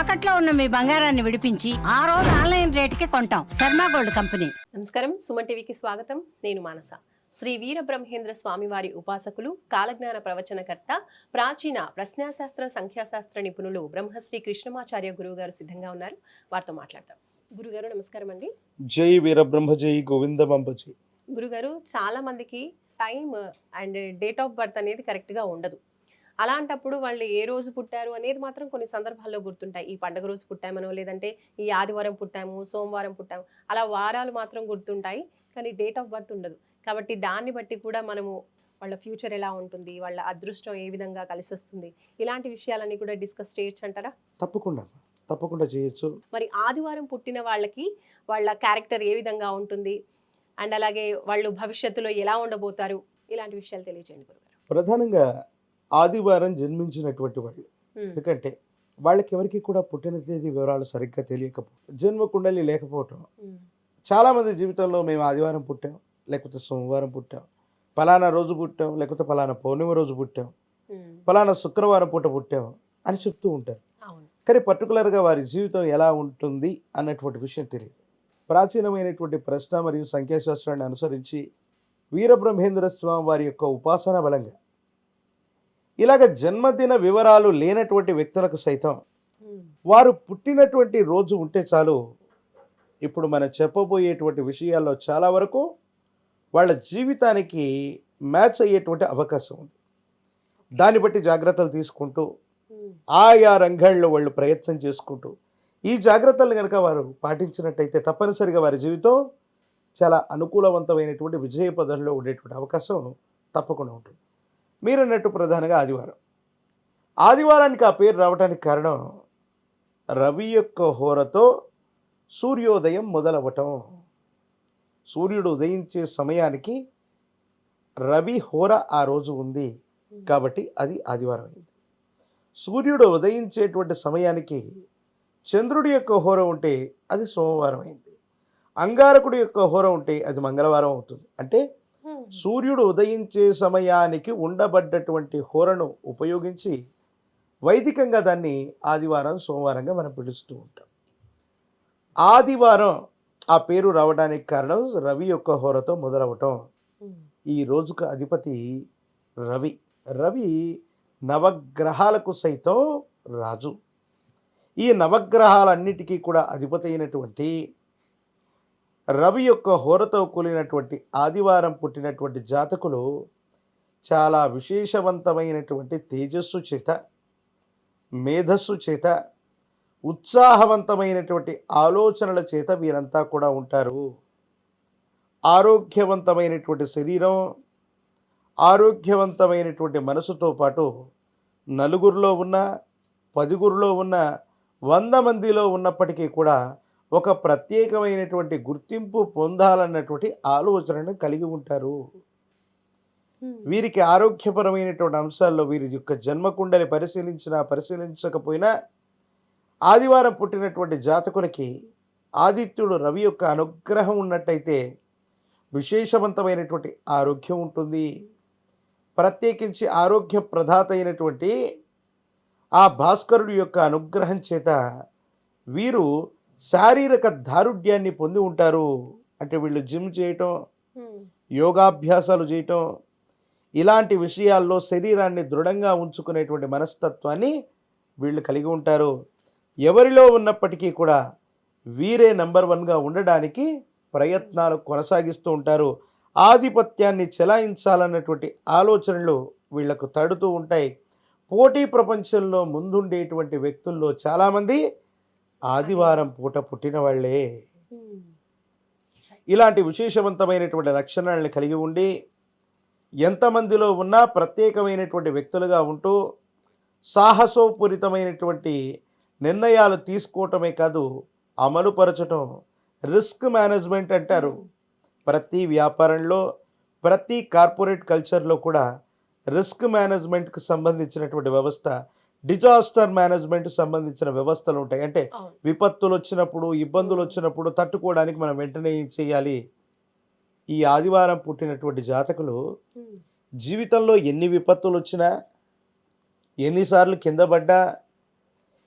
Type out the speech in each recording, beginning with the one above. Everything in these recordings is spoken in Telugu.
తాకట్లో ఉన్న మీ బంగారాన్ని విడిపించి ఆ రోజు ఆన్లైన్ రేటుకి కొంటాం. Sharma gold company. నమస్కారం. సుమన్ టీవీకి స్వాగతం. నేను మానస. శ్రీ వీరబ్రహ్మేంద్ర స్వామివారి ఉపాసకులు కాలజ్ఞాన ప్రవచనకర్త ప్రాచీన ప్రశ్నాశాస్త్ర సంఖ్యాశాస్త్ర నిపుణులు బ్రహ్మశ్రీ కృష్ణమాచార్య గురువు గారు సిద్ధంగా ఉన్నారు. వారితో మాట్లాడతాం. గురుగారు నమస్కారం అండి. జై వీరబ్రహ్మ జై గోవిందమంబ జై గురుగారు చాలా మందికి time and date of birth అనేది కరెక్ట్గా ఉండదు. అలాంటప్పుడు వాళ్ళు ఏ రోజు పుట్టారు అనేది మాత్రం కొన్ని సందర్భాల్లో గుర్తుంటాయి. ఈ పండుగ రోజు పుట్టామనో లేదంటే ఈ ఆదివారం పుట్టాము సోమవారం పుట్టాము అలా వారాలు మాత్రం గుర్తుంటాయి. కానీ డేట్ ఆఫ్ బర్త్ ఉండదు. కాబట్టి దాన్ని బట్టి కూడా మనము వాళ్ళ ఫ్యూచర్ ఎలా ఉంటుంది వాళ్ళ అదృష్టం ఏ విధంగా కలిసి వస్తుంది ఇలాంటి విషయాలన్నీ కూడా డిస్కస్ చేయొచ్చు అంటారా? తప్పకుండా తప్పకుండా చేయొచ్చు. మరి ఆదివారం పుట్టిన వాళ్ళకి వాళ్ళ క్యారెక్టర్ ఏ విధంగా ఉంటుంది? అండ్ అలాగే వాళ్ళు భవిష్యత్తులో ఎలా ఉండబోతారు? ఇలాంటి విషయాలు తెలియజేయండి గురుగారు. ప్రధానంగా ఆదివారం జన్మించినటువంటి వాళ్ళు. ఎందుకంటే వాళ్ళకి ఎవరికి కూడా పుట్టిన తేదీ వివరాలు సరిగ్గా తెలియకపోవడం జన్మ కుండలి లేకపోవటం. చాలామంది జీవితంలో మేము ఆదివారం పుట్టాం లేకపోతే సోమవారం పుట్టాం ఫలానా రోజు పుట్టాం లేకపోతే ఫలానా పౌర్ణమి రోజు పుట్టాం ఫలానా శుక్రవారం పూట పుట్టాం అని చెప్తూ ఉంటారు. కానీ పర్టికులర్గా వారి జీవితం ఎలా ఉంటుంది అన్నటువంటి విషయం తెలియదు. ప్రాచీనమైనటువంటి ప్రశ్న మరియు సంఖ్యాశాస్త్రాన్ని అనుసరించి వీరబ్రహ్మేంద్ర స్వామి వారి యొక్క ఉపాసన బలంగా ఇలాగ జన్మదిన వివరాలు లేనటువంటి వ్యక్తులకు సైతం వారు పుట్టినటువంటి రోజు ఉంటే చాలు. ఇప్పుడు మనం చెప్పబోయేటువంటి విషయాల్లో చాలా వరకు వాళ్ళ జీవితానికి మ్యాచ్ అయ్యేటువంటి అవకాశం ఉంది. దాన్ని బట్టి జాగ్రత్తలు తీసుకుంటూ ఆయా రంగాల్లో వాళ్ళు ప్రయత్నం చేసుకుంటూ ఈ జాగ్రత్తలు కనుక వారు పాటించినట్టయితే తప్పనిసరిగా వారి జీవితం చాలా అనుకూలవంతమైనటువంటి విజయ పదంలో ఉండేటువంటి అవకాశం తప్పకుండా ఉంటుంది. మీరన్నట్టు ప్రధానంగా ఆదివారం. ఆదివారానికి ఆ పేరు రావడానికి కారణం రవి యొక్క హోరతో సూర్యోదయం మొదలవటం సూర్యుడు ఉదయించే సమయానికి రవి హోర ఆ రోజు ఉంది కాబట్టి అది ఆదివారం అయింది. సూర్యుడు ఉదయించేటువంటి సమయానికి చంద్రుడి యొక్క హోర ఉంటే అది సోమవారం అయింది. అంగారకుడి యొక్క హోర ఉంటే అది మంగళవారం అవుతుంది. అంటే సూర్యుడు ఉదయించే సమయానికి ఉండబడ్డటువంటి హోరను ఉపయోగించి వైదికంగా దాన్ని ఆదివారం సోమవారంగా మనం పిలుస్తూ ఉంటాం. ఆదివారం ఆ పేరు రావడానికి కారణం రవి యొక్క హోరతో మొదలవటం. ఈ రోజుకు అధిపతి రవి. రవి నవగ్రహాలకు సైతం రాజు. ఈ నవగ్రహాలన్నిటికీ కూడా అధిపతి అయినటువంటి రవి యొక్క హోరతో కూలినటువంటి ఆదివారం పుట్టినటువంటి జాతకులు చాలా విశేషవంతమైనటువంటి తేజస్సు చేత మేధస్సు చేత ఉత్సాహవంతమైనటువంటి ఆలోచనల చేత వీరంతా కూడా ఉంటారు. ఆరోగ్యవంతమైనటువంటి శరీరం ఆరోగ్యవంతమైనటువంటి మనసుతో పాటు నలుగురిలో ఉన్న పదిగురిలో ఉన్న వంద మందిలో ఉన్నప్పటికీ కూడా ఒక ప్రత్యేకమైనటువంటి గుర్తింపు పొందాలన్నటువంటి ఆలోచనను కలిగి ఉంటారు. వీరికి ఆరోగ్యపరమైనటువంటి అంశాల్లో వీరి యొక్క జన్మకుండని పరిశీలించినా పరిశీలించకపోయినా ఆదివారం పుట్టినటువంటి జాతకులకి ఆదిత్యుడు రవి యొక్క అనుగ్రహం ఉన్నట్టయితే విశేషవంతమైనటువంటి ఆరోగ్యం ఉంటుంది. ప్రత్యేకించి ఆరోగ్య ప్రదాత అయినటువంటి ఆ భాస్కరుడి యొక్క అనుగ్రహం చేత వీరు శారీరక దారుఢ్యాన్ని పొంది ఉంటారు. అంటే వీళ్ళు జిమ్ చేయటం యోగాభ్యాసాలు చేయటం ఇలాంటి విషయాల్లో శరీరాన్ని దృఢంగా ఉంచుకునేటువంటి మనస్తత్వాన్ని వీళ్ళు కలిగి ఉంటారు. ఎవరిలో ఉన్నప్పటికీ కూడా వీరే నంబర్ వన్గా ఉండడానికి ప్రయత్నాలు కొనసాగిస్తూ ఉంటారు. ఆధిపత్యాన్ని చెలాయించాలన్నటువంటి ఆలోచనలు వీళ్ళకు తడుతూ ఉంటాయి. పోటీ ప్రపంచంలో ముందుండేటువంటి వ్యక్తుల్లో చాలామంది ఆదివారం పూట పుట్టిన వాళ్ళే. ఇలాంటి విశేషవంతమైనటువంటి లక్షణాలను కలిగి ఉండి ఎంతమందిలో ఉన్నా ప్రత్యేకమైనటువంటి వ్యక్తులుగా ఉంటూ సాహసోపూరితమైనటువంటి నిర్ణయాలు తీసుకోవటమే కాదు అమలుపరచటం రిస్క్ మేనేజ్మెంట్ అంటారు. ప్రతి వ్యాపారంలో ప్రతి కార్పొరేట్ కల్చర్లో కూడా రిస్క్ మేనేజ్మెంట్కి సంబంధించినటువంటి వ్యవస్థ డిజాస్టర్ మేనేజ్మెంట్ సంబంధించిన వ్యవస్థలు ఉంటాయి. అంటే విపత్తులు వచ్చినప్పుడు ఇబ్బందులు వచ్చినప్పుడు తట్టుకోవడానికి మనం వెంటనే ఏం చేయాలి? ఈ ఆదివారం పుట్టినటువంటి జాతకులు జీవితంలో ఎన్ని విపత్తులు వచ్చినా ఎన్నిసార్లు కింద పడ్డా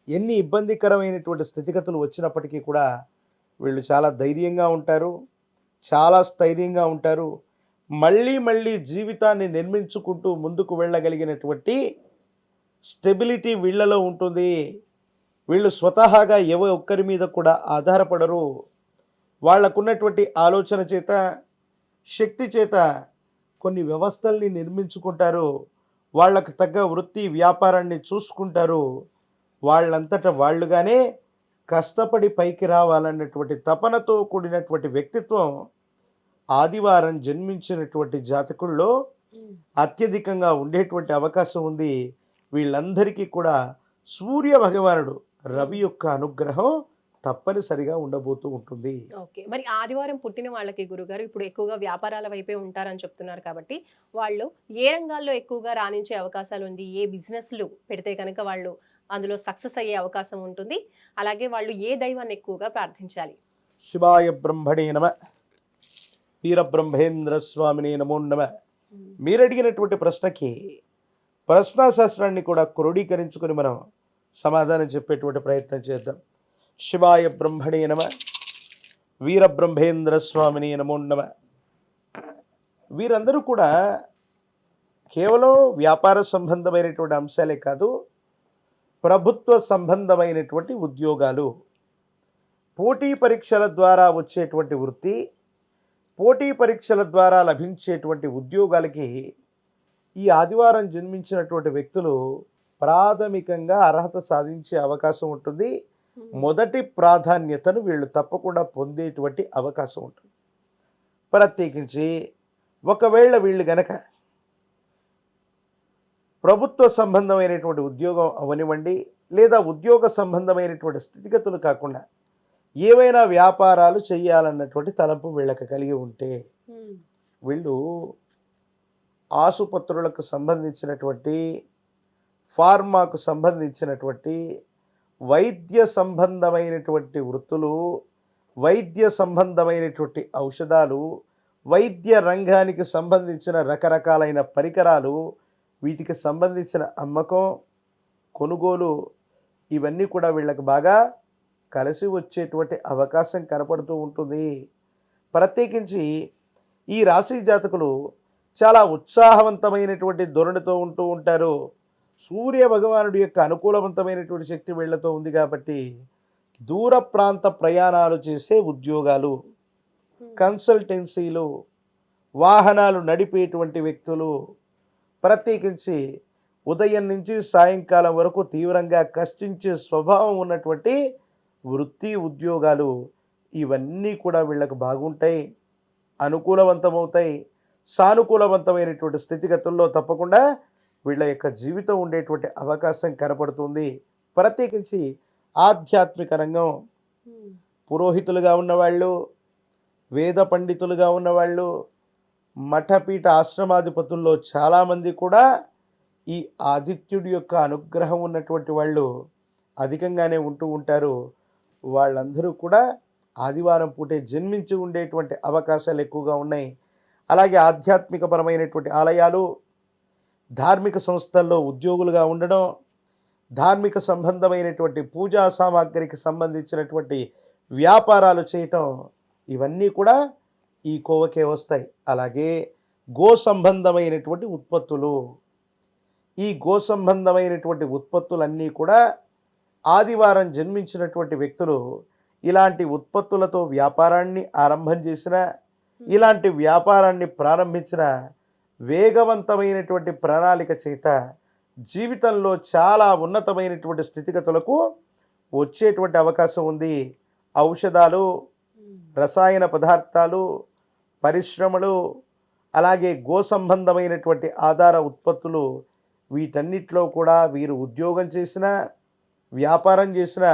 ఎన్ని ఇబ్బందికరమైనటువంటి స్థితిగతులు వచ్చినప్పటికీ కూడా వీళ్ళు చాలా ధైర్యంగా ఉంటారు. చాలా స్థైర్యంగా ఉంటారు. మళ్ళీ మళ్ళీ జీవితాన్ని నిర్మించుకుంటూ ముందుకు వెళ్ళగలిగినటువంటి స్టెబిలిటీ వీళ్ళలో ఉంటుంది. వీళ్ళు స్వతహాగా ఏ ఒక్కరి మీద కూడా ఆధారపడరు. వాళ్ళకున్నటువంటి ఆలోచన చేత శక్తి చేత కొన్ని వ్యవస్థల్ని నిర్మించుకుంటారు. వాళ్ళకు తగ్గ వృత్తి వ్యాపారాన్ని చూసుకుంటారు. వాళ్ళంతట వాళ్ళుగానే కష్టపడి పైకి రావాలన్నటువంటి తపనతో కూడినటువంటి వ్యక్తిత్వం ఆదివారం జన్మించినటువంటి జాతకుల్లో అత్యధికంగా ఉండేటువంటి అవకాశం ఉంది. వీళ్ళందరికీ కూడా సూర్య భగవానుడు రవి యొక్క అనుగ్రహం తప్పనిసరిగా ఉండబోతూ ఉంటుంది. ఓకే. మరి ఆదివారం పుట్టిన వాళ్ళకి గురుగారు ఇప్పుడు ఎక్కువగా వ్యాపారాల వైపే ఉంటారని చెప్తున్నారు కాబట్టి వాళ్ళు ఏ రంగాల్లో ఎక్కువగా రాణించే అవకాశాలు ఉంది? ఏ బిజినెస్లు పెడితే కనుక వాళ్ళు అందులో సక్సెస్ అయ్యే అవకాశం ఉంటుంది? అలాగే వాళ్ళు ఏ దైవాన్ని ఎక్కువగా ప్రార్థించాలి? శివాయ బ్రహ్మణే నమ. వీరబ్రహ్మేంద్ర స్వామిని నమో నమ. మీరు అడిగినటువంటి ప్రశ్నకి ప్రశ్నాశాస్త్రాన్ని కూడా క్రోడీకరించుకొని మనం సమాధానం చెప్పేటువంటి ప్రయత్నం చేద్దాం. శివాయ బ్రహ్మణే నమ వీరబ్రహ్మేంద్ర స్వామిని నమో నమ. వీరందరూ కూడా కేవలం వ్యాపార సంబంధమైనటువంటి అంశాలే కాదు ప్రభుత్వ సంబంధమైనటువంటి ఉద్యోగాలు పోటీ పరీక్షల ద్వారా వచ్చేటువంటి వృత్తి పోటీ పరీక్షల ద్వారా లభించేటువంటి ఉద్యోగాలకి ఈ ఆదివారం జన్మించినటువంటి వ్యక్తులు ప్రాథమికంగా అర్హత సాధించే అవకాశం ఉంటుంది. మొదటి ప్రాధాన్యతను వీళ్ళు తప్పకుండా పొందేటువంటి అవకాశం ఉంటుంది. ప్రత్యేకించి ఒకవేళ వీళ్ళు గనక ప్రభుత్వ సంబంధమైనటువంటి ఉద్యోగం అవనివ్వండి లేదా ఉద్యోగ సంబంధమైనటువంటి స్థితిగతులు కాకుండా ఏవైనా వ్యాపారాలు చేయాలన్నటువంటి తలంపు వీళ్ళకి కలిగి ఉంటే వీళ్ళు ఆసుపత్రులకు సంబంధించినటువంటి ఫార్మాకు సంబంధించినటువంటి వైద్య సంబంధమైనటువంటి వృత్తులు వైద్య సంబంధమైనటువంటి ఔషధాలు వైద్య రంగానికి సంబంధించిన రకరకాలైన పరికరాలు వీటికి సంబంధించిన అమ్మకం కొనుగోలు ఇవన్నీ కూడా వీళ్ళకి బాగా కలిసి వచ్చేటువంటి అవకాశం కనపడుతూ ఉంటుంది. ప్రత్యేకించి ఈ రాశి జాతకులు చాలా ఉత్సాహవంతమైనటువంటి ధోరణితో ఉంటూ ఉంటారు. సూర్య భగవానుడి యొక్క అనుకూలవంతమైనటువంటి శక్తి వీళ్ళతో ఉంది కాబట్టి దూర ప్రాంత ప్రయాణాలు చేసే ఉద్యోగాలు కన్సల్టెన్సీలు వాహనాలు నడిపేటువంటి వ్యక్తులు ప్రత్యేకించి ఉదయం నుంచి సాయంకాలం వరకు తీవ్రంగా కష్టించే స్వభావం ఉన్నటువంటి వృత్తి ఉద్యోగాలు ఇవన్నీ కూడా వీళ్ళకు బాగుంటాయి అనుకూలవంతమవుతాయి. సానుకూలవంతమైనటువంటి స్థితిగతుల్లో తప్పకుండా వీళ్ళ యొక్క జీవితం ఉండేటువంటి అవకాశం కనపడుతుంది. ప్రత్యేకించి ఆధ్యాత్మిక రంగం పురోహితులుగా ఉన్నవాళ్ళు వేద పండితులుగా ఉన్నవాళ్ళు మఠపీఠ ఆశ్రమాధిపతుల్లో చాలామంది కూడా ఈ ఆదిత్యుడి యొక్క అనుగ్రహం ఉన్నటువంటి వాళ్ళు అధికంగానే ఉంటూ ఉంటారు. వాళ్ళందరూ కూడా ఆదివారం పూటే జన్మించి ఉండేటువంటి అవకాశాలు ఎక్కువగా ఉన్నాయి. అలాగే ఆధ్యాత్మికపరమైనటువంటి ఆలయాలు ధార్మిక సంస్థల్లో ఉద్యోగులుగా ఉండడం ధార్మిక సంబంధమైనటువంటి పూజా సామాగ్రికి సంబంధించినటువంటి వ్యాపారాలు చేయటం ఇవన్నీ కూడా ఈ కోవకే వస్తాయి. అలాగే గో సంబంధమైనటువంటి ఉత్పత్తులు ఈ గో సంబంధమైనటువంటి ఉత్పత్తులన్నీ కూడా ఆదివారం జన్మించినటువంటి వ్యక్తులు ఇలాంటి ఉత్పత్తులతో వ్యాపారాన్ని ఆరంభం చేసిన ఇలాంటి వ్యాపారాన్ని ప్రారంభించిన వేగవంతమైనటువంటి ప్రణాళిక చేత జీవితంలో చాలా ఉన్నతమైనటువంటి స్థితిగతులకు వచ్చేటువంటి అవకాశం ఉంది. ఔషధాలు రసాయన పదార్థాలు పరిశ్రమలు అలాగే గో సంబంధమైనటువంటి ఆధార ఉత్పత్తులు వీటన్నిటిలో కూడా వీరు ఉద్యోగం చేసిన వ్యాపారం చేసిన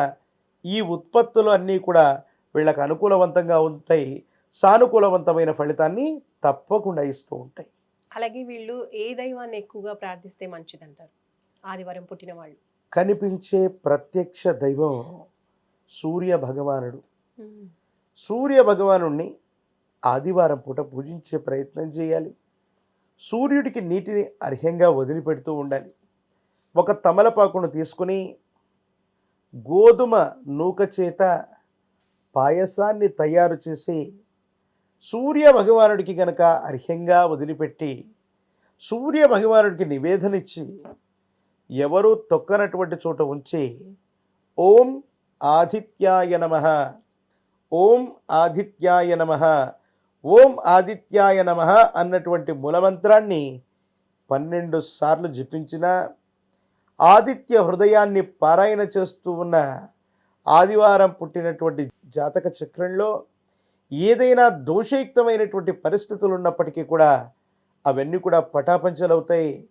ఈ ఉత్పత్తులు అన్నీ కూడా వీళ్ళకి అనుకూలవంతంగా ఉంటాయి. సానుకూలవంతమైన ఫలితాన్ని తప్పకుండా ఇస్తూ ఉంటాయి. అలాగే వీళ్ళు ఏ దైవాన్ని ఎక్కువగా ప్రార్థిస్తే మంచిదంటారు? ఆదివారం పుట్టిన వాళ్ళు. కనిపించే ప్రత్యక్ష దైవం సూర్య భగవానుడు. సూర్య భగవానుణ్ణి ఆదివారం పూట పూజించే ప్రయత్నం చేయాలి. సూర్యుడికి నీటిని అర్హ్యంగా వదిలిపెడుతూ ఉండాలి. ఒక తమలపాకును తీసుకుని గోధుమ నూక చేత పాయసాన్ని తయారు చేసి సూర్య భగవానుడికి గనక అర్హ్యంగా వదిలిపెట్టి సూర్య భగవానుడికి నివేదనిచ్చి ఎవరు తొక్కనటువంటి చోట ఉంచి ఓం ఆదిత్యాయ నమ ఓం ఆదిత్యాయ నమ ఓం ఆదిత్యాయ నమ అన్నటువంటి మూలమంత్రాన్ని పన్నెండు సార్లు జపించిన ఆదిత్య హృదయాన్ని పారాయణ చేస్తూ ఉన్న ఆదివారం పుట్టినటువంటి జాతక చక్రంలో ఏదైనా దోషయుక్తమైనటువంటి పరిస్థితులు ఉన్నప్పటికీ కూడా అవన్నీ కూడా పటాపంచలవుతాయి.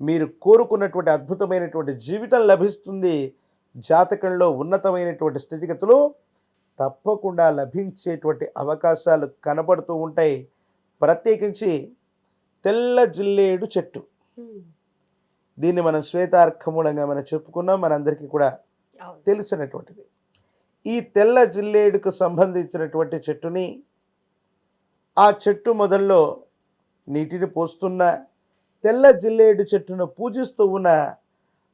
మీరు కోరుకున్నటువంటి అద్భుతమైనటువంటి జీవితం లభిస్తుంది. జాతకంలో ఉన్నతమైనటువంటి స్థితిగతులు తప్పకుండా లభించేటువంటి అవకాశాలు కనబడుతూ ఉంటాయి. ప్రత్యేకించి తెల్ల జిల్లేడు చెట్టు. దీన్ని మనం శ్వేతార్కమూలంగా మనం చెప్పుకున్నాం. మనందరికీ కూడా తెలిసినటువంటిది ఈ తెల్ల జిల్లేడుకు సంబంధించినటువంటి చెట్టుని ఆ చెట్టు మొదల్లో నీటిని పోస్తున్న తెల్ల జిల్లేడు చెట్టును పూజిస్తూ ఉన్న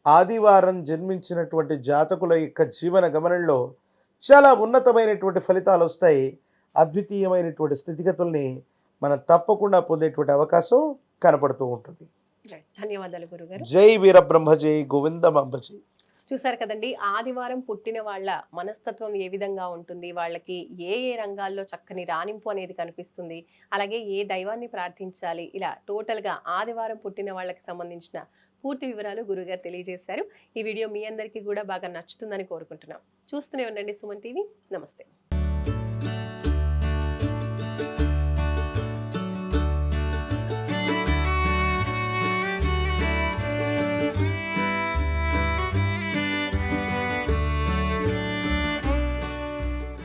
ఆదివారం జన్మించినటువంటి జాతకుల యొక్క జీవన గమనంలో చాలా ఉన్నతమైనటువంటి ఫలితాలు వస్తాయి. అద్వితీయమైనటువంటి స్థితిగతుల్ని మనం తప్పకుండా పొందేటువంటి అవకాశం కనపడుతూ ఉంటుంది. ధన్యవాదాలు గురుగారు. జై వీరబ్రహ్మ జై గోవిందమాంబ జై చూసారు కదండి ఆదివారం పుట్టిన వాళ్ళ మనస్తత్వం ఏ విధంగా ఉంటుంది? వాళ్ళకి ఏ ఏ రంగాల్లో చక్కని రాణింపు అనేది కనిపిస్తుంది? అలాగే ఏ దైవాన్ని ప్రార్థించాలి? ఇలా టోటల్గా ఆదివారం పుట్టిన వాళ్ళకి సంబంధించిన పూర్తి వివరాలు గురుగారు తెలియజేశారు. ఈ వీడియో మీ అందరికీ కూడా బాగా నచ్చుతుందని కోరుకుంటున్నాం. చూస్తూనే ఉండండి సుమన్ టీవీ. నమస్తే.